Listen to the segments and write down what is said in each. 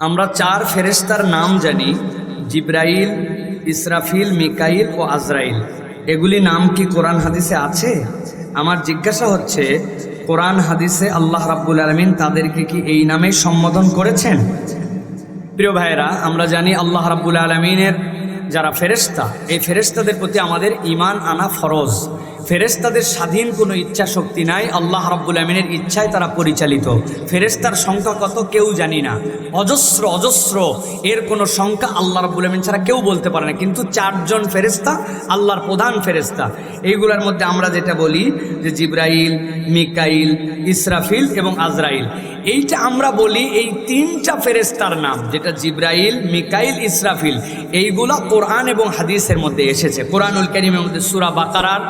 আমরা চার ফেরেস্তার নাম জানি, জিব্রাইল, ইসরাফিল, মিকাইল ও আজরাইল। এগুলি নাম কি কোরআন হাদিসে আছে? আমার জিজ্ঞাসা হচ্ছে, কোরআন হাদিসে আল্লাহ রাব্বুল আলমিন তাদেরকে কি এই নামে সম্বোধন করেছেন? প্রিয় ভাইয়েরা, আমরা জানি আল্লাহ রাব্বুল আলমিনের যারা ফেরেশতা, এই ফেরেশতাদের প্রতি আমাদের ইমান আনা ফরজ। ফেরেশতাদের স্বাধীন কোনো ইচ্ছা শক্তি নাই, আল্লাহ রাব্বুল আলমিনের ইচ্ছায় তারা পরিচালিত। ফেরেশতার সংখ্যা কত কেউ জানি না। অজস্র অজস্র এর কোনো সংখ্যা আল্লাহ রাব্বুল আলমিন ছাড়া কেউ বলতে পারে না। কিন্তু চারজন ফেরেশতা আল্লাহর প্রধান ফেরেশতা। এইগুলোর মধ্যে আমরা যেটা বলি যে জিব্রাইল, মিকাইল, ইসরাফিল এবং আজরাইল। এইটা আমরা বলি এই তিনটা ফেরেস্তার নাম, যেটা জিব্রাইল, মিকাইল, ইসরাফিল। এইগুলা কোরআন এবং হাদিসের মধ্যে এসেছে। কোরআনুল করিমের মধ্যে সুরা বাকারার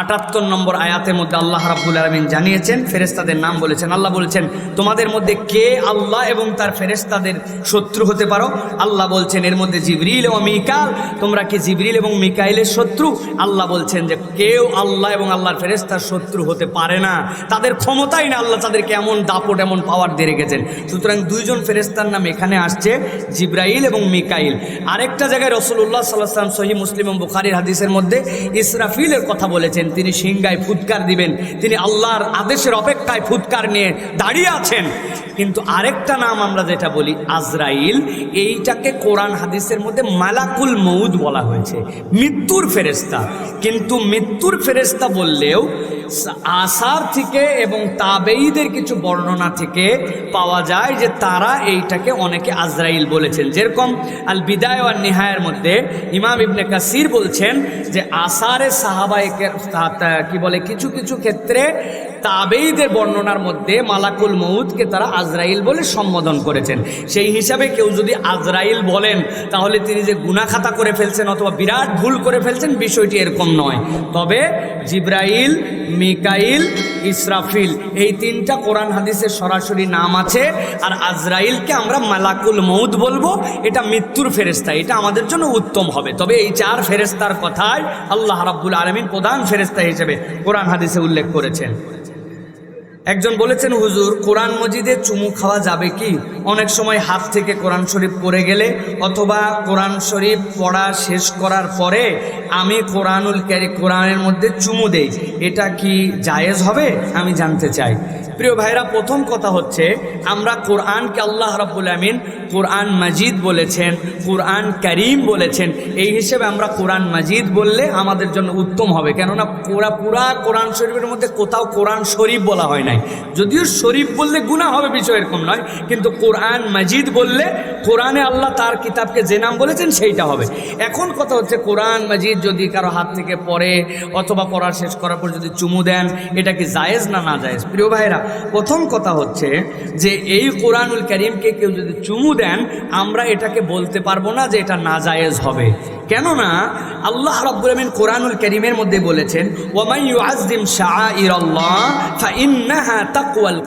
আটাত্তর নম্বর আয়াতের মধ্যে আল্লাহ রাব্বুল আলমিন জানিয়েছেন ফেরেস্তাদের নাম বলেছেন। আল্লাহ বলেছেন, তোমাদের মধ্যে কে আল্লাহ এবং তার ফেরেস্তাদের শত্রু হতে পারো? আল্লাহ বলছেন, এর মধ্যে জিবরিল এবং মিকাল তোমরা কি জিবরিল এবং মিকাইলের শত্রু? আল্লাহ বলছেন যে, কেউ আল্লাহ এবং আল্লাহর ফেরেস্তার শত্রু হতে পারে না। তাদের ক্ষমতাই না, আল্লাহ তাদেরকে এমন দাপট, এমন পাওয়ার দিয়ে রেখেছেন। সুতরাং দুইজন ফেরেস্তার নাম এখানে আসছে, জিব্রাইল এবং মিকাইল। আরেকটা জায়গায় রসুল্লাহ সাল্লাম সহি মুসলিম এবং বুখারির হাদিসের মধ্যে ইসরাফিলের কথা বলেছেন, তিনি সিংগায় ফুৎকার দিবেন, তিনি আল্লাহর আদেশের অপেক্ষায় ফুৎকার নিয়ে দাঁড়িয়ে আছেন। কিন্তু আরেকটা নাম আমরা যেটা বলি, আজরাইল, এইটাকে কোরআন হাদিসের মধ্যে মালাকুল মৌদ বলা হয়েছে, মৃত্যুর ফেরেস্তা কিন্তু মৃত্যুর ফেরেস্তা বললেও, আসার থেকে এবং তাবেইদের কিছু বর্ণনা থেকে পাওয়া যায় যে তারা এইটাকে অনেকে আজরাইল বলেছেন। যেরকম আল বিদায় আর নিহায়ের মধ্যে ইমাম ইবনে কাসির বলছেন যে আসারে সাহাবায়কের কি বলে, কিছু কিছু ক্ষেত্রে তাবেইদের বর্ণনার মধ্যে মালাকুল মৌদকে তারা আজরাইল বলে সম্বোধন করেছেন। সেই হিসাবে কেউ যদি আজরাইল বলেন, তাহলে তিনি যে গুনাখাতা করে ফেলছেন অথবা বিরাট ভুল করে ফেলছেন, বিষয়টি এরকম নয়। তবে জিব্রাইল, মিকাইল ইসরাফিল, এই তিনটা কোরআন হাদিসের সরাসরি নাম আছে। আর আজরাইলকে আমরা মালাকুল মৌদ বলব। এটা মৃত্যুর ফেরেস্তা এটা আমাদের জন্য উত্তম হবে। তবে এই চার ফেরেস্তার কথায় আল্লাহ রাব্বুল আলমিন প্রধান ফেরেস্তা হিসেবে কোরআন হাদিসে উল্লেখ করেছেন। একজন বলেছেন, হুজুর, কোরআন মজিদে চুমু খাওয়া যাবে কি? অনেক সময় হাত থেকে কোরআন শরীফ পড়ে গেলে অথবা কোরআন শরীফ পড়া শেষ করার পরে আমি কোরআনুল ক্যারি কোরআনের মধ্যে চুমু দেই। এটা কি জায়েজ হবে? আমি জানতে চাই। প্রিয় ভাইরা, প্রথম কথা হচ্ছে, আমরা কোরআনকে আল্লাহ রাবুল আমিন কোরআন মাজিদ বলেছেন, কোরআন করিম বলেছেন, এই হিসেবে আমরা কোরআন মাজিদ বললে আমাদের জন্য উত্তম হবে। কেননা পুরা পুরা কোরআন শরীফের মধ্যে কোথাও কোরআন শরীফ বলা হয় নাই। যদিও শরীফ বললে গুণা হবে, বিষয় এরকম নয়, কিন্তু কোরআন মাজিদ বললে কোরআনে আল্লাহ তার কিতাবকে যে নাম বলেছেন সেইটা হবে। এখন কথা হচ্ছে কোরআন মাজিদ যদি কারও হাত থেকে পড়ে অথবা পড়া শেষ করার পর যদি চুমু দেন, এটা কি জায়েজ না না জায়েজ? প্রিয় ভাইরা প্রথম কথা হচ্ছে যে এই কোরআনুল করিমকে কেউ যদি চুমু দেন আমরা এটাকে বলতে পারব না যে এটা নাজায়েজ হবে। কেননা আল্লাহ রাব্বুল আমিন কোরআনুল করিমের মধ্যে বলেছেন ওয়ামাই ইউআযযিম শাআইরাল্লাহ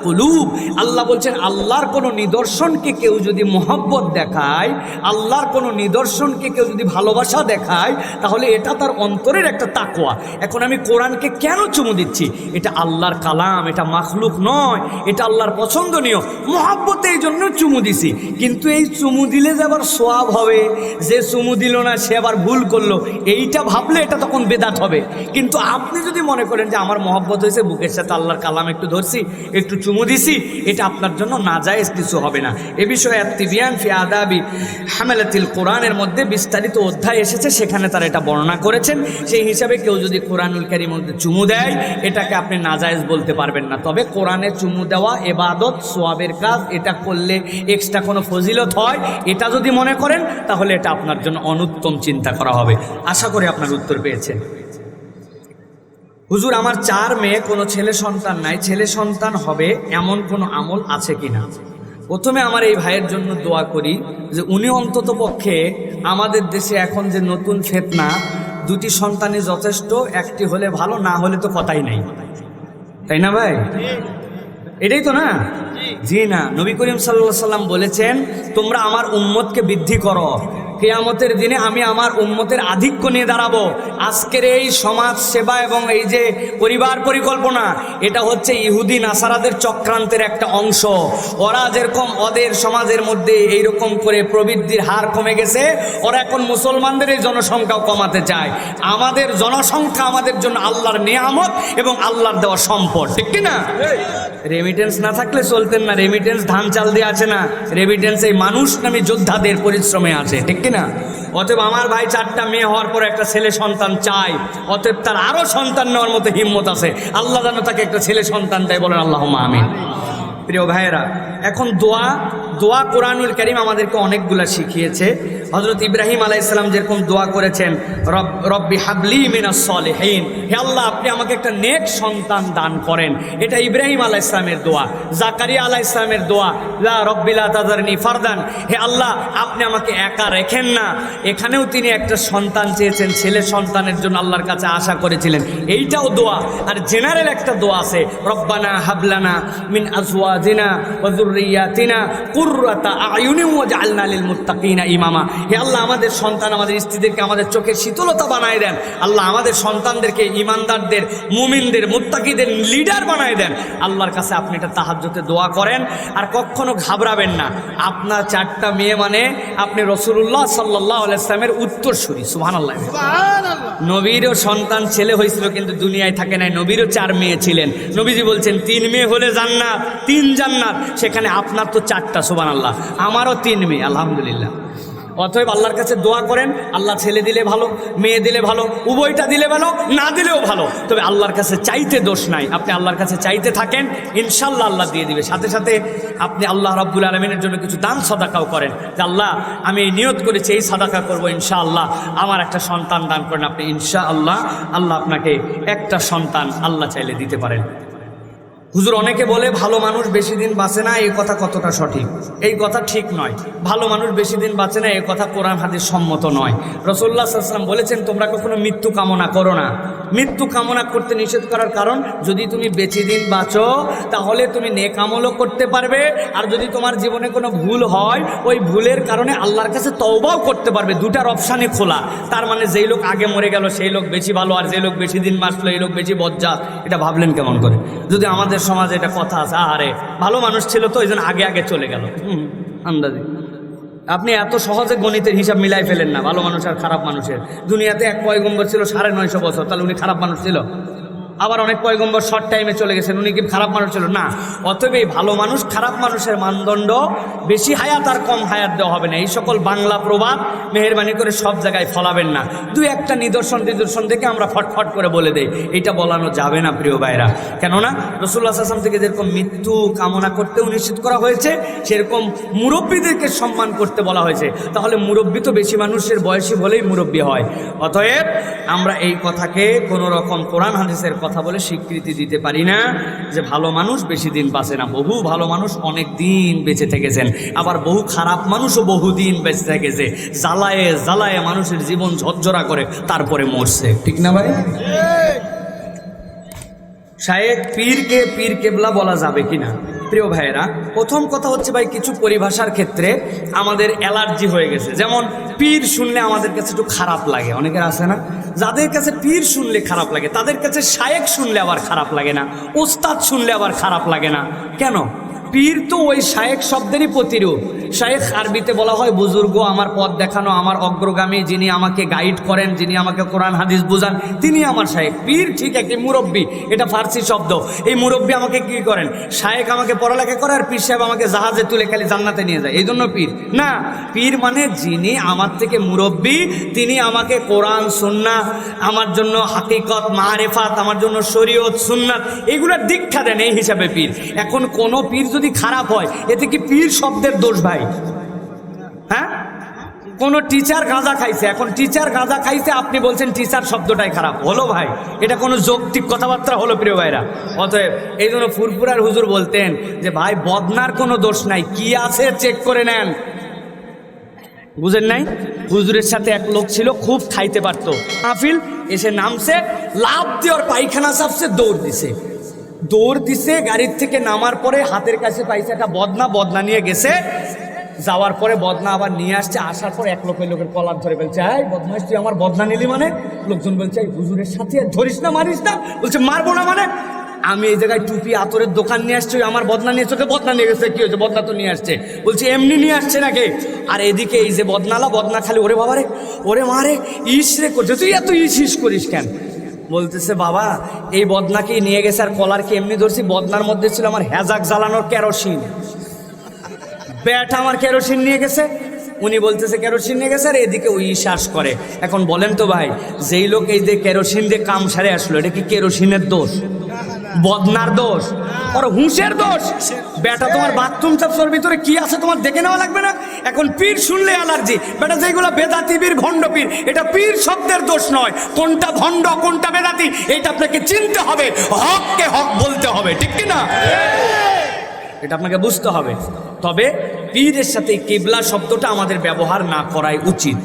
কুলুব। আল্লাহ বলছেন, আল্লাহর কোনো নিদর্শনকে কেউ যদি মোহব্বত দেখায়, আল্লাহর কোনো নিদর্শনকে কেউ যদি ভালোবাসা দেখায়, তাহলে এটা তার অন্তরের একটা তাকওয়া। এখন আমি কোরআনকে কেন চুমু দিচ্ছি? এটা আল্লাহর কালাম, এটা মাখলুক নয়, এটা আল্লাহর পছন্দনীয়। মহাব্বতে এই জন্য চুমু দিছি। কিন্তু এই চুমু দিলে যে আবার সোয়াব হবে, যে চুমু দিল না, সে আবার ভুল করল, এইটা ভাবলে এটা তখন বেদাত হবে। কিন্তু আপনি যদি মনে করেন যে আমার মহব্বত হয়েছে, বুকের সাথে আল্লাহর কালাম একটু ধরছি, একটু চুমু দিছি, এটা আপনার জন্য নাজায়েজ কিছু হবে না। এ বিষয়ে তিবিয়ান ফি আদাবি হামেলাতিল কোরআনের মধ্যে বিস্তারিত অধ্যায় এসেছে, সেখানে তারা এটা বর্ণনা করেছেন। সেই হিসাবে কেউ যদি কোরআনুল কারির মধ্যে চুমু দেয়, এটাকে আপনি নাজায়েজ বলতে পারবেন না। তবে কোরআনে চুমু দেওয়া, এবাদত, সোয়াবের কাজ, এটা করলে এক্সট্রা কোনো ফজিলত হয়, এটা যদি মনে করেন, তাহলে এটা আপনার জন্য অনুত্তম চিন্তা। করা হবে। আশা করি আপনার উত্তর পেয়েছেন। হুজুর, আমার চার মেয়ে, কোনো ছেলে সন্তান নাই। ছেলে সন্তান হবে এমন কোনো আমল আছে কি না প্রথমে আমার এই ভাইয়ের জন্য দোয়া করি যে উনি অন্তত পক্ষে আমাদের দেশে এখন যে নতুন ফেতনা, দুটি সন্তানই যথেষ্ট, একটি হলে ভালো, না হলে তো কথাই নাই। তাই না ভাই? এটাই তো না? জি না। নবী করিম সাল্লা সাল্লাম বলেছেন, তোমরা আমার উম্মতকে বৃদ্ধি করো। কেয়ামতের দিনে আমি আমার উম্মতের আধিক্য নিয়ে দাঁড়াবো। আজকের এই সমাজ সেবা এবং এই যে পরিবার পরিকল্পনা, এটা হচ্ছে ইহুদি নাসারাদের চক্রান্তের একটা অংশ। ওরা যেরকম ওদের সমাজের মধ্যে এইরকম করে প্রবৃদ্ধির হার কমে গেছে, ওরা এখন মুসলমানদের এই জনসংখ্যাও কমাতে চায়। আমাদের জনসংখ্যা আমাদের জন্য আল্লাহর নিয়ামত এবং আল্লাহর দেওয়া সম্পদ, ঠিক কি না রেমিটেন্স না থাকলে চলতেন না। রেমিটেন্স ধান চাল দিয়ে আছে না। রেমিটেন্স এই মানুষ নামে যোদ্ধাদের পরিশ্রমে আছে, ঠিক কি না অতএব আমার ভাই চারটা মেয়ে হওয়ার পর একটা ছেলে সন্তান চাই। অতএব তার আরও সন্তান নেওয়ার মতো হিম্মত আছে। আল্লাহ যেন তাকে একটা ছেলে সন্তান দেয় বলেন আল্লাহ আমিন। প্রিয় ভাইয়েরা, এখন দোয়া দোয়া কোরআনুল করিম আমাদেরকে অনেকগুলা শিখিয়েছে। হজরত ইব্রাহিম আলাহ ইসলাম যেরকম দোয়া করেছেন, রব, রব্বি হাবলি মিনাস সলেহীন। হে আল্লাহ, আপনি আমাকে একটা নেক সন্তান দান করেন। এটা ইব্রাহিম আলাহ ইসলামের দোয়া, জাকারিয়া আলাহ ইসলামের দোয়া, লা রব্বিলা তাদারনি ফারদান। হে আল্লাহ, আপনি আমাকে একা রেখেন না। এখানেও তিনি একটা সন্তান চেয়েছেন, ছেলে সন্তানের জন্য আল্লাহর কাছে আশা করেছিলেন। এইটাও দোয়া। আর জেনারেল একটা দোয়া আছে, রব্বানা হাবলানা মিন আজওয়াজিনা ওয়া যুররিয়াতিনা কুররাতা আয়ুনি মুত্তাকিনা ইমামা। হে আল্লাহ আমাদের সন্তান আমাদের স্ত্রীদেরকে আমাদের চোখের শীতলতা বানায় দেন। আল্লাহ আমাদের সন্তানদেরকে ইমানদারদের মুমিনদের মুত্তাকিদের লিডার বানায় দেন। আল্লাহর কাছে আপনি এটা তাহাজ্জুতে দোয়া করেন আর কখনো ঘাবড়াবেন না। আপনার চারটা মেয়ে মানে আপনি রসুল্লাহ সাল্লাহ ইসলামের উত্তরসূরি সুবহানাল্লাহ। নবীরও সন্তান ছেলে হয়েছিল কিন্তু দুনিয়ায় থাকে নাই নবীরও চার মেয়ে ছিলেন। নবীজি বলছেন তিন মেয়ে হলে জান্নাত তিন জান্নাত। সেখানে আপনার তো চারটা সুবান আল্লাহ আমারও তিন মেয়ে, আলহামদুলিল্লাহ। অতএব আল্লাহর কাছে দোয়া করেন, আল্লাহ ছেলে দিলে ভালো, মেয়ে দিলে ভালো, উভয়টা দিলে ভালো, না দিলেও ভালো। তবে আল্লাহর কাছে চাইতে দোষ নাই। আপনি আল্লাহর কাছে চাইতে থাকেন ইনশাল্লাহ আল্লাহ দিয়ে দিবে। সাথে সাথে আপনি আল্লাহ রাব্বুল আলমিনের জন্য কিছু দান সদাকাও করেন। যে আল্লাহ, আমি নিয়ত করেছি, এই সাদাকা করব ইনশাআল্লাহ। আমার একটা সন্তান দান করেন আপনি ইনশা আল্লাহ আল্লাহ আপনাকে একটা সন্তান আল্লাহ চাইলে দিতে পারেন। হুজুর, অনেকে বলে ভালো মানুষ বেশি দিন বাঁচে না এই কথা কতটা সঠিক? এই কথা ঠিক নয়। ভালো মানুষ বেশি দিন বাঁচে না এই কথা কোরআন হাদিস সম্মত নয়। রসোল্লা সাল্লাম বলেছেন, তোমরা কখনো মৃত্যু কামনা করো না। মৃত্যু কামনা করতে নিষেধ করার কারণ, যদি তুমি বেশি দিন বাঁচো, তাহলে তুমি নেকামলও করতে পারবে, আর যদি তোমার জীবনে কোনো ভুল হয়, ওই ভুলের কারণে আল্লাহর কাছে তওবাও করতে পারবে, দুটার অপশানে খোলা। তার মানে যেই লোক আগে মরে গেল, সেই লোক বেশি ভালো, আর যেই লোক বেশি দিন বাঁচলো, এই লোক বেশি বজ্জাত। এটা ভাবলেন কেমন করে? যদি আমাদের সমাজে এটা কথা আছে। আরে ভালো মানুষ ছিল তো ওই আগে আগে চলে গেল। আন্দাজে। আপনি এত সহজে গণিতের হিসাব মিলাই ফেলেন না, ভালো মানুষ আর খারাপ মানুষের। দুনিয়াতে এক পয়গম্বর ছিল সাড়ে নয়শো বছর, তাহলে উনি খারাপ মানুষ ছিল? আবার অনেক পয়গম্বর শর্ট টাইমে চলে গেছেন, উনি কি খারাপ মানুষ ছিল? না। অতএব এই ভালো মানুষ খারাপ মানুষের মানদণ্ড বেশি হায়াত আর কম হায়াত দেওয়া হবে না। এই সকল বাংলা প্রবাদ মেহরবানি করে সব জায়গায় ফলাবেন না। দুই একটা নিদর্শন নিদর্শন দেখে আমরা ফটফট করে বলে দেই, এটা বলানো যাবে না প্রিয় ভাইরা। কেননা রসুল্লাহ আসলাম থেকে যেরকম মৃত্যু কামনা করতেও নিশ্চিত করা হয়েছে, সেরকম মুরব্বীদেরকে সম্মান করতে বলা হয়েছে। তাহলে মুরব্বী তো বেশি মানুষের বয়সী হলেই মুরব্বী হয়। অতএব আমরা এই কথাকে কোনো রকম কোরআন হাদিসের কথা বলে স্বীকৃতি দিতে পারি না যে ভালো মানুষ বেশি দিন বাঁচে না। বহু ভালো মানুষ অনেক দিন বেঁচে থেকেছেন। আবার বহু খারাপ মানুষও বহু দিন বেঁচে থেকেছে। জ্বালায়ে জ্বালায়ে মানুষের জীবন ঝরঝরা করে, তারপরে মরছে। ঠিক না ভাই? শায়েক পীরকে পীর কেবলা বলা যাবে কি না প্রিয় ভাইয়েরা, প্রথম কথা হচ্ছে ভাই, কিছু পরিভাষার ক্ষেত্রে আমাদের অ্যালার্জি হয়ে গেছে। যেমন, পীর শুনলে আমাদের কাছে একটু খারাপ লাগে, অনেকের আছে না? যাদের কাছে পীর শুনলে খারাপ লাগে, তাদের কাছে শায়েক শুনলে আবার খারাপ লাগে না, ওস্তাদ শুনলে আবার খারাপ লাগে না। কেন? পীর তো ওই শায়েক শব্দেরই প্রতিরূপ। শায়েখ আরবিতে বলা হয়, বুজুর্গ, আমার পথ দেখানো, আমার অগ্রগামী যিনি আমাকে গাইড করেন, যিনি আমাকে কোরআন, হাদিস বুঝান, তিনি আমার শায়েক পীর ঠিক একটি মুরব্বী, এটা ফার্সি শব্দ। এই মুরব্বী আমাকে কি করেন? শায়েক আমাকে পড়ালেখা করে আর পীর সাহেব আমাকে জাহাজে তুলে খালি জান্নাতে নিয়ে যায়। এই জন্য পীর। না, পীর মানে যিনি আমার থেকে মুরব্বী, তিনি আমাকে কোরআন সুন্না আমার জন্য হাকিকত, মারেফাত, আমার জন্য শরীয়ত, সুন্নাত এগুলোর দীক্ষা দেন এই হিসাবে পীর। এখন কোনো পীর যদি খারাপ হয়, এতে কি পীর শব্দের দোষ ভাই? হ্যাঁ? কোনো টিচার গাঁজা খাইছে। এখন টিচার গাঁজা খাইছে, আপনি বলছেন টিচার শব্দটাই খারাপ। হলো ভাই, এটা কোনো যৌক্তিক কথাবার্তা হলো প্রিয় ভাইরা। অতএব এই জন্য ফুরফুরার হুজুর বলতেন যে, ভাই, বদনার কোনো দোষ নাই। কি আছে চেক করে নেন। বুঝেন নাই? হুজুরের সাথে এক লোক ছিল, খুব খাইতে পারতো। মাহফিল, এসে নামছে লাভ দেওয়ার পায়খানা সাপছে দৌড় দিছে। দৌড় দিছে, গাড়ির থেকে নামার পরে হাতের কাছে পাইছে একটা বদনা বদনা নিয়ে গেছে। যাওয়ার পরে বদনা আবার নিয়ে আসছে, আসার পর এক লোকের লোকের কলার ধরে বলছে, এই বদমাইশ, তুই আমার বদনা নিলি মানে? লোকজন বলছে, এই হুজুরের সাথে ধরিস না, মারিস না। বলছে, মারবো না মানে? আমি এই জায়গায় টুপি, আতরের দোকান নিয়ে আসছি, আমার বদনা নিয়ে, চোখে বদনা নিয়ে গেছে, কি হয়েছে? বদনা তো নিয়ে আসছে। বলছে, এমনি নিয়ে আসছে নাকি? আর এদিকে এই যে বদনালা, বদনা খালি, ওরে বাবা রে ওরে মারে, ইস রে করছে, তুই এত ইস ইস করিস কেন? বলতেছে, বাবা, এই বদনাকেই নিয়ে গেছে আর কলারকে এমনি ধরছি? বদনার মধ্যে ছিল আমার হ্যাজাক জ্বালানোর কেরোসিন। ব্যাট আমার কেরোসিন নিয়ে গেছে। উনি বলতেছে, কেরোসিন নিয়ে গেছে আর এদিকে ওই শ্বাস করে। এখন বলেন তো ভাই, যেই লোক এই যে কেরোসিন দিয়ে কাম সারে আসলো, এটা কি কেরোসিনের দোষ? বদনার দোষ। ওর হুঁশের দোষ। বেটা, তোমার বাথরুম চাপসর ভিতরে কি আছে তোমার দেখে নেওয়া লাগবে না? এখন পীর শুনলে অ্যালার্জি। বেটা, যেগুলো বেদাতি বীর, ভণ্ড পীর, এটা পীর শব্দের দোষ নয়। কোনটা ভণ্ড, কোনটা বেদাতি এটা আপনাকে চিনতে হবে। হককে হক বলতে হবে, ঠিক কি না? এটা আপনাকে বুঝতে হবে। তবে পীরের সাথে কিবলা শব্দটা আমাদের ব্যবহার না করাই উচিত।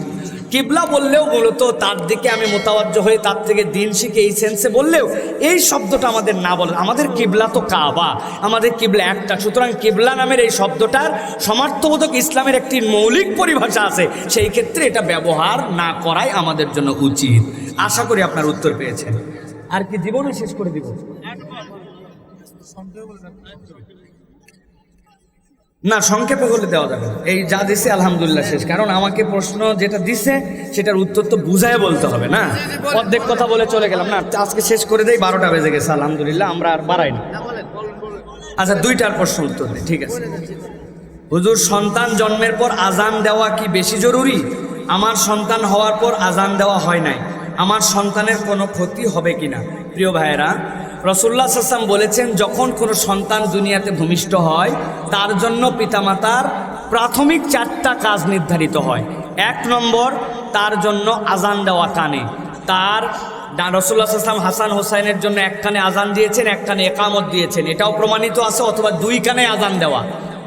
কিবলা বললেও মূলত তার দিকে আমি মোতাবজ্জ হয়ে তার থেকে দিন শিখে এই সেন্সে বললেও এই শব্দটা আমাদের না বলে। আমাদের কিবলা তো কাবা, আমাদের কিবলা একটা। সুতরাং কিবলা নামের এই শব্দটার সমার্থবোধক ইসলামের একটি মৌলিক পরিভাষা আছে। সেই ক্ষেত্রে এটা ব্যবহার না করাই আমাদের জন্য উচিত। আশা করি আপনার উত্তর পেয়েছেন। আর কি জীবনে শেষ করে দিব? না সংক্ষেপে হলে দেওয়া যাবে না। এই যা দিছে আলহামদুলিল্লাহ শেষ। কারণ আমাকে প্রশ্ন যেটা দিছে সেটার উত্তর তো বুঝায় বলতে হবে না? অর্ধেক কথা বলে চলে গেলাম না? আজকে শেষ করে দেই বারোটা বেজে গেছে আলহামদুলিল্লাহ আমরা আর বাড়াই না। আচ্ছা দুইটার প্রশ্ন উত্তর দিই ঠিক আছে? হুজুর সন্তান জন্মের পর আজান দেওয়া কি বেশি জরুরি? আমার সন্তান হওয়ার পর আজান দেওয়া হয় নাই। আমার সন্তানের কোনো ক্ষতি হবে কিনা? প্রিয় ভাইয়েরা রসুল্লাহ সাসাম বলেছেন, যখন কোনো সন্তান দুনিয়াতে ভূমিষ্ঠ হয়, তার জন্য পিতামাতার প্রাথমিক চারটা কাজ নির্ধারিত হয়। এক নম্বর, তার জন্য আজান দেওয়া কানে তার রসুল্লাহ সাল্লাম হাসান হোসাইনের জন্য এক কানে আজান দিয়েছেন এক কানে একামত দিয়েছেন। এটাও প্রমাণিত আছে, অথবা দুই কানে আজান দেওয়া।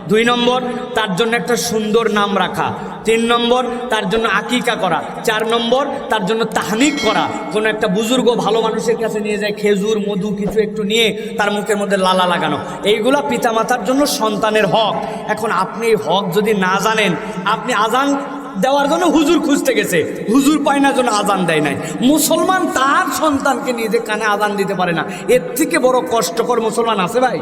দুই নম্বর, তার জন্য একটা সুন্দর নাম রাখা। তিন নম্বর, তার জন্য আকিকা করা। চার নম্বর, তার জন্য তাহনিক করা। কোনো একটা বুজুর্গ ভালো মানুষের কাছে নিয়ে যায়, খেজুর, মধু কিছু একটু নিয়ে তার মুখের মধ্যে লালা লাগানো। এইগুলা পিতামাতার জন্য সন্তানের হক। এখন আপনি হক যদি না জানেন, আপনি আজান দেওয়ার জন্য হুজুর খুঁজতে গেছে। হুজুর পায় না জন্য আজান দেয় নাই। মুসলমান তার সন্তানকে নিয়ে যে কানে আজান দিতে পারে না, এর থেকে বড় কষ্টকর মুসলমান আছে ভাই।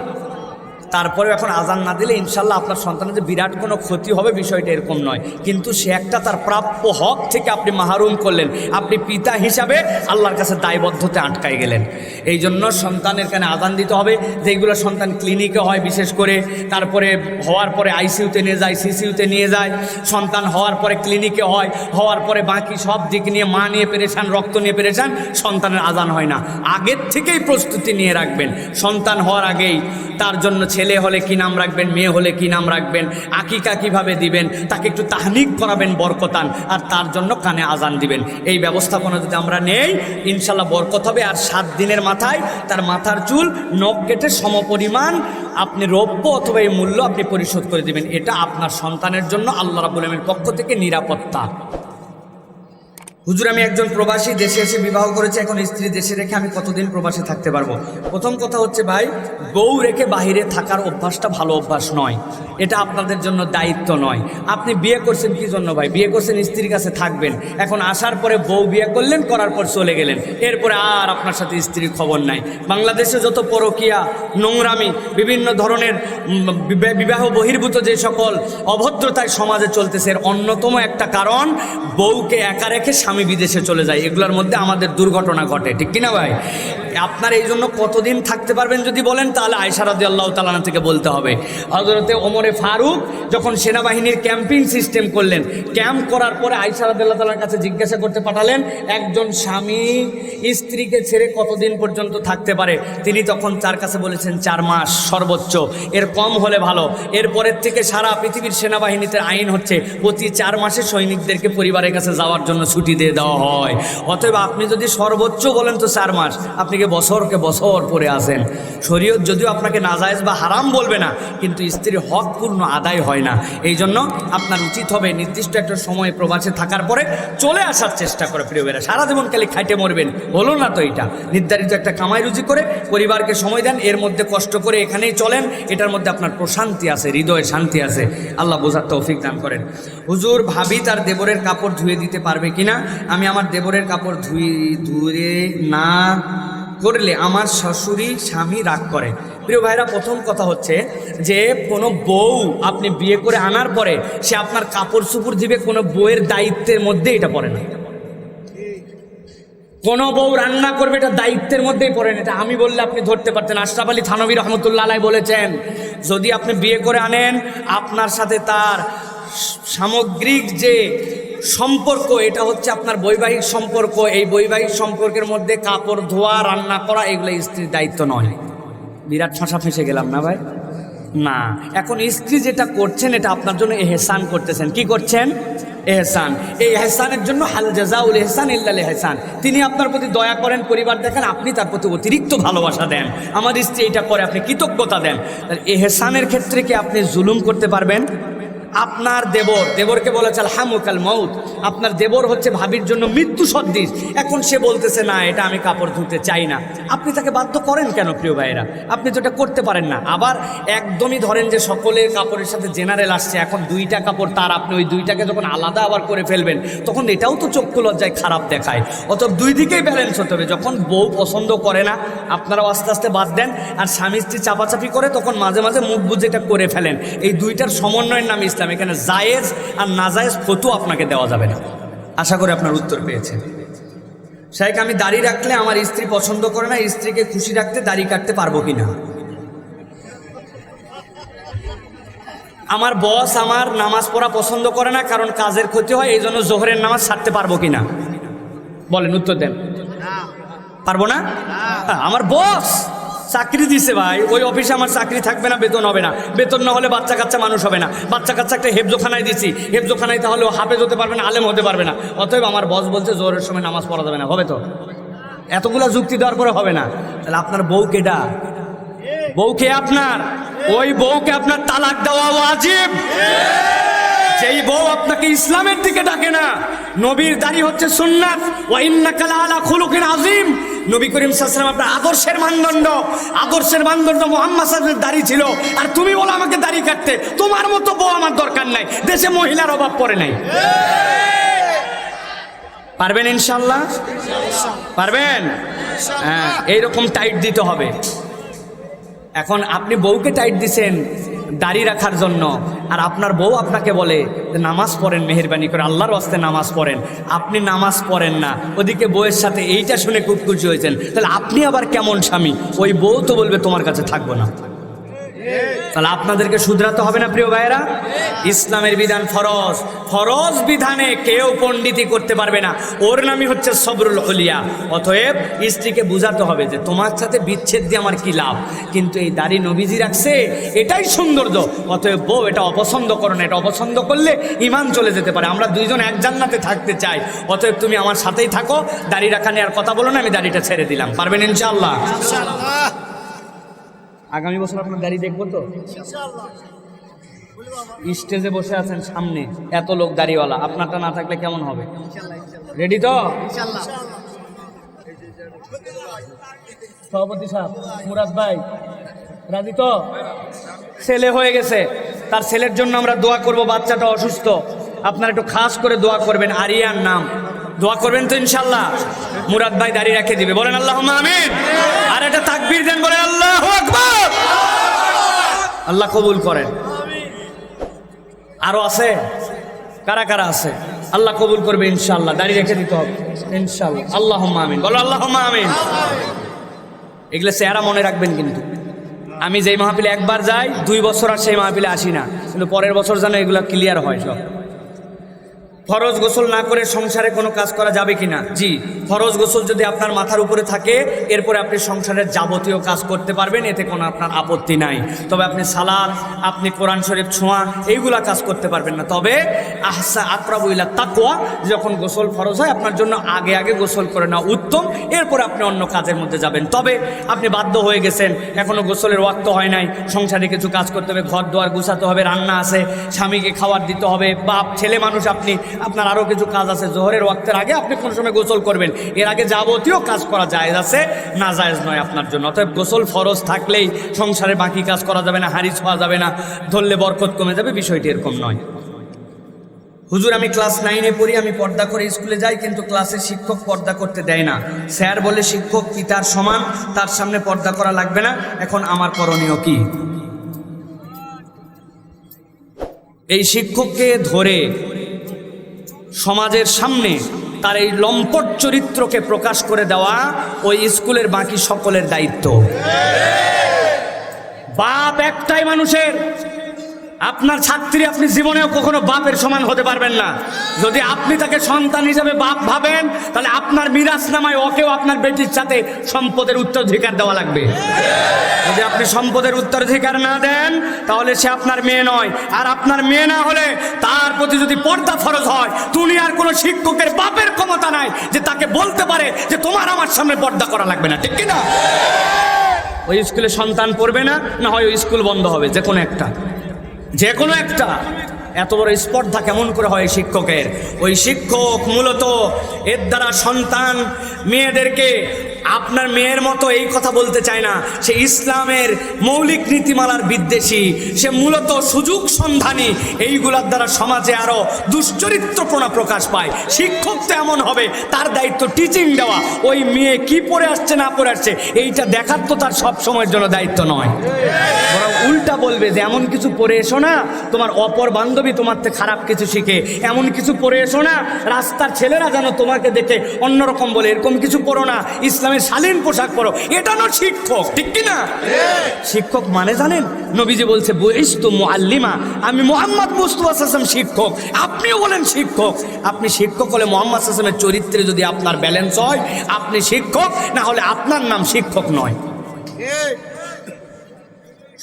তারপরে এখন আজান না দিলে ইনশাল্লাহ আপনার সন্তানের যে বিরাট কোনো ক্ষতি হবে বিষয়টা এরকম নয়। কিন্তু সে একটা তার প্রাপ্য হক থেকে আপনি মাহরুম করলেন। আপনি পিতা হিসাবে আল্লাহর কাছে দায়বদ্ধতে আটকায় গেলেন। এই জন্য সন্তানের কানে আজান দিতে হবে। যেগুলো সন্তান ক্লিনিকে হয় বিশেষ করে, তারপরে হওয়ার পরে আইসিইউতে নিয়ে যায় সিসিউতে নিয়ে যায়। সন্তান হওয়ার পরে ক্লিনিকে হয়, হওয়ার পরে বাকি সব দিক নিয়ে মা নিয়ে পেরেছান রক্ত নিয়ে পেরেছান সন্তানের আজান হয় না। আগের থেকেই প্রস্তুতি নিয়ে রাখবেন। সন্তান হওয়ার আগেই তার জন্য ছেলে হলে কি নাম রাখবেন, মেয়ে হলে কি নাম রাখবেন, আকিকা কীভাবে দিবেন, তাকে একটু তাহনিক করাবেন, বরকতান, আর তার জন্য কানে আজান দিবেন। এই ব্যবস্থাপনা যদি আমরা নেই, ইনশাল্লাহ বরকত হবে। আর সাত দিনের মাথায় তার মাথার চুল নখ কেটে সমপরিমাণ আপনি রৌপ্য অথবা এই মূল্য আপনি পরিশোধ করে দিবেন। এটা আপনার সন্তানের জন্য আল্লাহ রাবুল আলমের পক্ষ থেকে নিরাপত্তা। হুজুর, আমি একজন প্রবাসী, দেশে এসে বিবাহ করেছি, এখন স্ত্রী দেশে রেখে আমি কতদিন প্রবাসে থাকতে পারব? প্রথম কথা হচ্ছে, ভাই, বউ রেখে বাহিরে থাকার অভ্যাসটা ভালো অভ্যাস নয়। এটা আপনাদের জন্য দায়িত্ব নয়। আপনি বিয়ে করছেন কি জন্য, ভাই? বিয়ে করছেন, স্ত্রীর কাছে থাকবেন। এখন আসার পরে বউ বিয়ে করলেন, করার পর চলে গেলেন। এরপরে আর আপনার সাথে স্ত্রীর খবর নাই। বাংলাদেশে যত পরকিয়া, নোংরামি, বিভিন্ন ধরনের বিবাহ বহির্ভূত যে সকল অভদ্রতায় সমাজে চলতেছে, এর অন্যতম একটা কারণ, বউকে একা রেখে স্বামী বিদেশে চলে যায় এগুলোর মধ্যে আমাদের দুর্ঘটনা ঘটে ঠিক কিনা ভাই? আপনার এই জন্য কতদিন থাকতে পারবেন যদি বলেন, তাহলে আয়সারাদি আল্লাহ তালানা থেকে বলতে হবে। হজরতে ওমরে ফারুক যখন সেনাবাহিনীর ক্যাম্পিং সিস্টেম করলেন, ক্যাম্প করার পরে আয়সারাদি আল্লাহ তালার কাছে জিজ্ঞাসা করতে পাঠালেন, একজন স্বামী স্ত্রীকে ছেড়ে কতদিন পর্যন্ত থাকতে পারে? তিনি তখন তার কাছে বলেছেন, চার মাস সর্বোচ্চ। এর কম হলে ভালো। এরপরের থেকে সারা পৃথিবীর সেনাবাহিনীতে আইন হচ্ছে, প্রতি চার মাসে সৈনিকদেরকে পরিবারের কাছে যাওয়ার জন্য ছুটি দিয়ে দেওয়া হয়। অতএব আপনি যদি সর্বোচ্চ বলেন তো চার মাস, আপনি থেকে বছরকে বছর পরে আসেন। শরীয়ত যদিও আপনাকে নাজায়েজ বা হারাম বলবে না, কিন্তু স্ত্রীর হক পূর্ণ আদায় হয় না। এই জন্য আপনার উচিত হবে নির্দিষ্ট একটা সময় প্রবাসে থাকার পরে চলে আসার চেষ্টা করে প্রিয় বেরা সারা জীবন খালি খাইটে মরবেন, হলো না তো এটা? নির্ধারিত একটা কামাই রুজি করে পরিবারকে সময় দেন, এর মধ্যে কষ্ট করে এখানেই চলেন, এটার মধ্যে আপনার প্রশান্তি আছে, হৃদয়ে শান্তি আছে। আল্লাহ বোঝার তৌফিক দান করেন। হুজুর, ভাবি তার দেবরের কাপড় ধুয়ে দিতে পারবে কিনা? আমি আমার দেবরের কাপড় ধুই, ধুয়ে না করলে আমার শাশুড়ি, স্বামী রাগ করে। প্রিয় ভাইরা প্রথম কথা হচ্ছে যে, কোনো বউ আপনি বিয়ে করে আনার পরে সে আপনার কাপড় চুপুর দিবে, কোনো বউয়ের দায়িত্বের মধ্যে এটা পড়ে না। কোনো বউ রান্না করবে, এটা দায়িত্বের মধ্যেই পড়েন এটা আমি বললে আপনি ধরতে পারতেন। আশরাফ আলী থানবী রহমতুল্লাহ বলেছেন, যদি আপনি বিয়ে করে আনেন, আপনার সাথে তার সামগ্রিক যে সম্পর্ক, এটা হচ্ছে আপনার বৈবাহিক সম্পর্ক। এই বৈবাহিক সম্পর্কের মধ্যে কাপড় ধোয়া, রান্না করা, এগুলো স্ত্রীর দায়িত্ব নয়। বিরাট ফাঁসা ফেসে গেলাম না ভাই? না। এখন স্ত্রী যেটা করছেন, এটা আপনার জন্য এহসান করতেছেন। কি করছেন? এহসান। এই এহসানের জন্য হাল জাজাউল এহসান ইল্লাল এহসান। তিনি আপনার প্রতি দয়া করেন, পরিবার দেখেন, আপনি তার প্রতি অতিরিক্ত ভালোবাসা দেন। আমার স্ত্রী এটা করে, আপনি কৃতজ্ঞতা দেন। এহসানের ক্ষেত্রে কি আপনি জুলুম করতে পারবেন? আপনার দেবর, দেবরকে বলেছে হামুকাল মৌত আপনার দেবর হচ্ছে ভাবির জন্য মৃত্যু সদৃশ। এখন সে বলতেছে, না, এটা আমি কাপড় ধুতে চাই না। আপনি তাকে বাধ্য করেন কেন, প্রিয় ভাইয়েরা? আপনি তো এটা করতে পারেন না। আবার একদমই ধরেন যে সকলের কাপড়ের সাথে জেনারেল আসছে, এখন দুইটা কাপড় তার, আপনি ওই দুইটাকে যখন আলাদা আবার করে ফেলবেন, তখন এটাও তো চক্ষু লজ্জায় খারাপ দেখায়। অত দুই দিকেই ব্যালেন্স হতে হবে। যখন বউ পছন্দ করে না, আপনারাও আস্তে আস্তে বাদ দেন, আর স্বামী স্ত্রী চাপাচাপি করে তখন মাঝে মাঝে মুখ বুঝে এটা করে ফেলেন। এই দুইটার সমন্বয়ের নাম ইসলাম এখানে জায়েজ আর নাজায়েজ ফতু আপনাকে দেওয়া যাবে না। আশা করি আপনার উত্তর পেয়েছেন। শাহেক আমি দাড়ি রাখলে আমার স্ত্রী পছন্দ করে না স্ত্রীকে খুশি রাখতে দাড়ি কাটতে পারব কি না আমার বস আমার নামাজ পড়া পছন্দ করে না কারণ কাজের ক্ষতি হয় এই জন্য জোহরের নামাজ ছাড়তে পারব কি না বলেন উত্তর দেন। পারব না? আমার বস চাকরি দিছে ভাই, ওই অফিসে আমার চাকরি থাকবে না, বেতন হবে না। বেতন না হলে বাচ্চা কাচ্চা মানুষ হবে না। বাচ্চা কাচ্চা একটা হেফজোখানায় দিছি। হেফজোখানায় তাহলে হাফেজ হতে পারবে না, আলেম হতে পারবে না। অতএব আমার বস বলছে জোরের সময় নামাজ পড়া যাবে না, হবে তো? এতগুলা যুক্তি দেওয়ার পরে হবে না। তাহলে আপনার বউ কেডা? বউকে আপনার? ওই বউকে আপনার তালাক দেওয়া ওয়াজিব। যেই বউ আপনাকে ইসলামের দিকে ডাকে না, নবীর দাড়ি হচ্ছে সুন্নাত। লাআলা খুলুকিন আযীম। নবী করিম সাল্লাল্লাহু আপনার আদর্শের মানদণ্ড। আদর্শের মানদণ্ড মোহাম্মদ সাল্লাল্লাহু দাড়ি ছিল। আর তুমি বলো আমাকে দাড়ি কাটতে। তোমার মতো বউ আমার দরকার নাই। দেশে মহিলার অভাব পড়ে নাই। পারবেন ইনশাল্লাহ পারবেন? হ্যাঁ এইরকম টাইট দিতে হবে। এখন আপনি বউকে টাইট দিছেন দাড়ি রাখার জন্য। আর আপনার বউ আপনাকে বলে যে, নামাজ পড়েন মেহরবানি করে, আল্লাহর আস্তে নামাজ পড়েন। আপনি নামাজ পড়েন না। ওদিকে বউয়ের সাথে এইটা শুনে খুব খুশি হয়েছেন। তাহলে আপনি আবার কেমন স্বামী? ওই বউ তো বলবে, তোমার কাছে থাকব না। তাহলে আপনাদেরকে শুধরাতে হবে না, প্রিয় ভাইয়েরা? ইসলামের বিধান ফরজ। ফরজ বিধানে কেউ পণ্ডিতি করতে পারবে না। ওর নামই হচ্ছে সবরুল হলিয়া। অতএব স্ত্রীকে বুঝাতে হবে যে, তোমার সাথে বিচ্ছেদ দিয়ে আমার কি লাভ? কিন্তু এই দাড়ি নবীজি রাখছে, এটাই সৌন্দর্য। অতএব বউ, এটা অপছন্দ করো না, এটা অপছন্দ করলে ইমান চলে যেতে পারে। আমরা দুইজন এক জান্নাতে থাকতে চাই। অতএব তুমি আমার সাথেই থাকো। দাড়ি রাখা নিয়ে আর কথা বলো না, আমি দাড়িটা ছেড়ে দিলাম। পারবেন ইনশাল্লাহ আগামী বছর আপনার দাড়ি দেখব তো? স্টেজে বসে আছেন সামনে এত লোক দাড়িওয়ালা আপনারটা না থাকলে কেমন হবে? রেডি তো? সভাপতি সাহেব মুরাদ ভাই, রাজি তো? ছেলে হয়ে গেছে, তার ছেলের জন্য আমরা দোয়া করব, বাচ্চাটা অসুস্থ। আপনারা একটু খাস করে দোয়া করবেন, আরিয়ার নাম। দোয়া করবেন তো ইনশাল্লাহ। মুরাদ ভাই দাঁড়িয়ে রেখে দিবে, বলেন আল্লাহ আমিন। আর একটা তাকবীর দেন বলেন আল্লাহ আল্লাহ কবুল করেন। আরও আছে? কারা কারা আছে? আল্লাহ কবুল করবে ইনশাল্লাহ দাঁড়িয়ে রেখে দিতে হবে। ইনশাল্লাহ আল্লাহ আমিন। বলো আল্লাহ আমিন। এগুলো চেহারা মনে রাখবেন কিন্তু। আমি যেই মাহফিলে একবার যাই, দুই বছর আর সেই মাহফিলে আসি না। কিন্তু পরের বছর যেন এগুলো ক্লিয়ার হয় সব। ফরজ গোসল না করে সংসারে কোনো কাজ করা যাবে কি না জি, ফরজ গোসল যদি আপনার মাথার উপরে থাকে, এরপরে আপনি সংসারের যাবতীয় কাজ করতে পারবেন, এতে কোনো আপনার আপত্তি নাই। তবে আপনি সালাদ, আপনি কোরআন শরীফ ছোঁয়া, এইগুলা কাজ করতে পারবেন না। তবে আহসা আকরাবুল্লা তাকুয়া যখন গোসল ফরজ হয়, আপনার জন্য আগে আগে গোসল করে না উত্তম এরপরে আপনি অন্য কাজের মধ্যে যাবেন। তবে আপনি বাধ্য হয়ে গেছেন, এখনও গোসলের ওয়াক্ত হয় নাই, সংসারে কিছু কাজ করতে হবে, ঘর দোয়ার গুছাতে হবে, রান্না আছে, স্বামীকে খাবার দিতে হবে, বাপ, ছেলে মানুষ আপনি, আপনার আরও কিছু কাজ আছে, জোহরের ওয়াক্তের আগে আপনি কোনো সময় গোসল করবেন। এর আগে যাবতীয় কাজ করা জায়েজ আছে, না জায়েজ নয় আপনার জন্য। অতএব গোসল ফরজ থাকলেই সংসারে বাকি কাজ করা যাবে না হাড়ি ছোঁয়া যাবে না, ধরলে বরকত কমে যাবে, বিষয়টি এরকম নয়। হুজুর, আমি ক্লাস নাইনে পড়ি, আমি পর্দা করে স্কুলে যাই, কিন্তু ক্লাসে শিক্ষক পর্দা করতে দেয় না। স্যার বলে, শিক্ষক পিতার সমান? তার সামনে পর্দা করা লাগবে না। এখন আমার করণীয় কি? এই শিক্ষককে ধরে সমাজের সামনে তার এই লম্পট চরিত্রকে প্রকাশ করে দেওয়া ওই স্কুলের বাকি সকলের দায়িত্ব। বাপ একটাই মানুষের। আপনার ছাত্রী আপনি জীবনেও কখনো বাপের সমান হতে পারবেন না। যদি আপনি তাকে সন্তান হিসেবে বাপ ভাবেন, তাহলে আপনার মিরাজ নামায় ওকেও আপনার বেটির সাথে সম্পদের উত্তরাধিকার দেওয়া লাগবে। যদি আপনি সম্পদের উত্তরাধিকার না দেন, তাহলে সে আপনার মেয়ে নয়। আর আপনার মেয়ে না হলে তার প্রতি যদি পর্দা ফরজ হয়, দুনিয়ার কোনো শিক্ষকের বাপের ক্ষমতা নাই যে তাকে বলতে পারে যে তোমার আমার সামনে পর্দা করা লাগবে না। ঠিক কিনা? ওই স্কুলে সন্তান পড়বে না না হয় ওই স্কুল বন্ধ হবে যে কোনো একটা। যে কোনো একটা। এত বড় স্পর্ধা কেমন করে হয় শিক্ষকের? ওই শিক্ষক মূলত এর দ্বারা সন্তান মেয়েদেরকে আপনার মেয়ের মতো এই কথা বলতে চায় না। সে ইসলামের মৌলিক নীতিমালার বিদ্বেষী। সে মূলত সুযোগ সন্ধানী। এইগুলার দ্বারা সমাজে আরও দুশ্চরিত্রপনা প্রকাশ পায়। শিক্ষক তো এমন হবে, তার দায়িত্ব টিচিং দেওয়া। ওই মেয়ে কি পড়ে আসছে, না পড়ে আসছে, এইটা দেখার তো তার সব সময়ের জন্য দায়িত্ব নয়। বরং উল্টা বলবে যে, এমন কিছু পড়ে এসো না, তোমার অপর বান্ধবী তোমার থেকে খারাপ কিছু শিখে। এমন কিছু পড়ে এসো না, রাস্তার ছেলেরা যেন তোমাকে দেখে অন্যরকম বলে। এরকম কিছু পড়ো না। ইসলামের শালীন পোশাক পরো। এটা না শিক্ষক, ঠিক কি না? শিক্ষক মানে জানেন? নবীজি বলছে বইস তো মুআল্লিমা। আমি মোহাম্মদ মুস্তফা আসলাম শিক্ষক। আপনিও বলেন শিক্ষক। আপনি শিক্ষক হলে মোহাম্মদ আসলামের চরিত্রে যদি আপনার ব্যালেন্স হয়, আপনি শিক্ষক, না হলে আপনার নাম শিক্ষক নয়।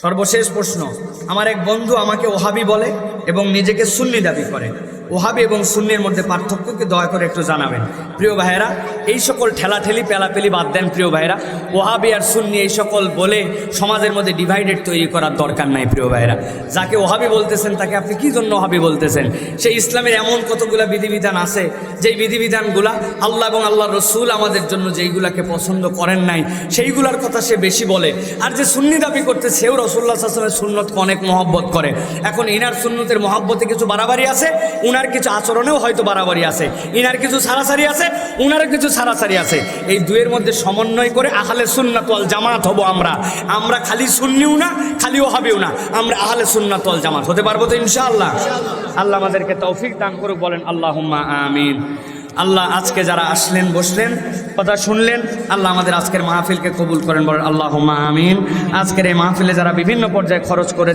সর্বশেষ প্রশ্ন। আমার এক বন্ধু আমাকে ওহাবি বলে এবং নিজেকে সুন্নি দাবি করে। ওহাবি এবং শূন্যের মধ্যে পার্থক্যকে দয়া করে একটু জানাবেন। প্রিয় ভাইয়েরা, এই সকল ঠেলাঠেলি পেলাপেলি বাদ দেন প্রিয় ভাইয়েরা। ওহাবি আর সুন্নি এই সকল বলে সমাজের মধ্যে ডিভাইডেড তৈরি করার দরকার নাই প্রিয় ভাইয়েরা। যাকে ওহাবি বলতেছেন, তাকে আপনি কি জন্য ওহাবি বলতেছেন? সেই ইসলামের এমন কতগুলা বিধিবিধান আছে, যেই বিধিবিধানগুলা আল্লাহ এবং আল্লাহ রসুল আমাদের জন্য যেইগুলাকে পছন্দ করেন নাই, সেইগুলার কথা সে বেশি বলে। আর যে সুন্নি দাবি করতে, সেও রসুল্লাহ আসলামের সুন্নতকে অনেক মহব্বত করে। এখন ইনার সুন্নতের মহব্বতে কিছু বাড়াবাড়ি আছে, উনার কিছু আচরণেও হয়তো বাড়াবাড়ি আছে। ইনার কিছু সারাসারি আছে উনার কিছু সারাসারি আছে। এই দুয়ের মধ্যে সমন্বয় করে আহলে সুন্নাতল জামাত হব আমরা। আমরা খালি সুন্নিও না, খালিও হবেও না। আমরা আহলে সুন্নাতল জামাত হতে পারব তো ইনশাআল্লাহ। আল্লাহ আমাদেরকে তৌফিক দান করুক, বলেন আল্লাহ আমিন। আল্লাহ আজকে যারা আসলেন, বসলেন, কথা শুনলেন, আল্লাহ আমাদের আজকের মাহফিলকে কবুল করেন, বলেন আল্লাহ আমিন। আজকের এই মাহফিলে যারা বিভিন্ন পর্যায়ে খরচ করে